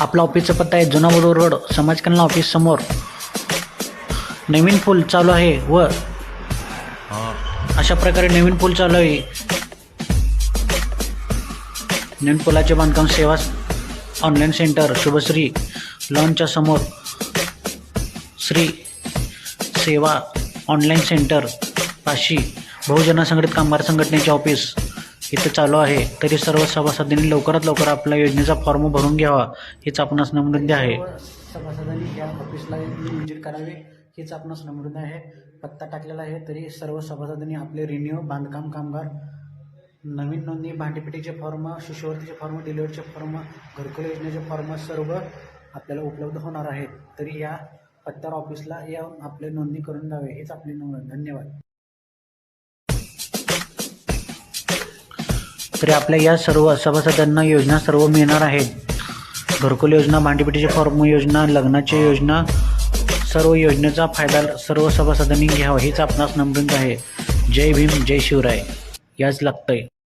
आपला ऑफिसचा पत्ता आहे जुना बडोर रोड समाज कल्याण ऑफिस समोर. नवीन पूल चालू आहे व अशा प्रकारे नवीन पूल चालू आहे. नवीन पुलाचे बांधकाम सेवा ऑनलाईन सेंटर शुभश्री लॉनच्या समोर. श्री सेवा ऑनलाईन सेंटर पाशी बहुजन संघटित कामगार संघटनेचे ऑफिस इथं चालू आहे. तरी सर्व सभासदांनी लवकरात लवकर आपल्या योजनेचा फॉर्म भरून घ्यावा हीच आपणास नम्रंदी आहे. सभासदांनी या ऑफिसला विजिट करावे हीच आपणास नमृद्ध आहे. पत्ता टाकलेला आहे तरी सर्व सभासदांनी आपले रिन्यू बांधकाम कामगार नवीन नोंदणी भांडीपेटीचे फॉर्म शिष्यवृत्तीचे फॉर्म डिलिव्हरीचे फॉर्म घरकुल योजनेचे फॉर्म सर्व आपल्याला उपलब्ध होणार आहेत तरी या पत्त्यावर ऑफिसला या आपले नोंदणी करून द्यावे हेच आपली नोंद धन्यवाद. तरी आपल्या या सर्व सभासदांना योजना सर्व मिळणार आहेत. घरकुल योजना भांडीपिटीची फॉर्म योजना लग्नाची योजना सर्व योजनेचा फायदा सर्व सभासदांनी घ्यावा हीच आपणास नम्रता आहे. जय भीम जय शिवराय. याच लागतंय.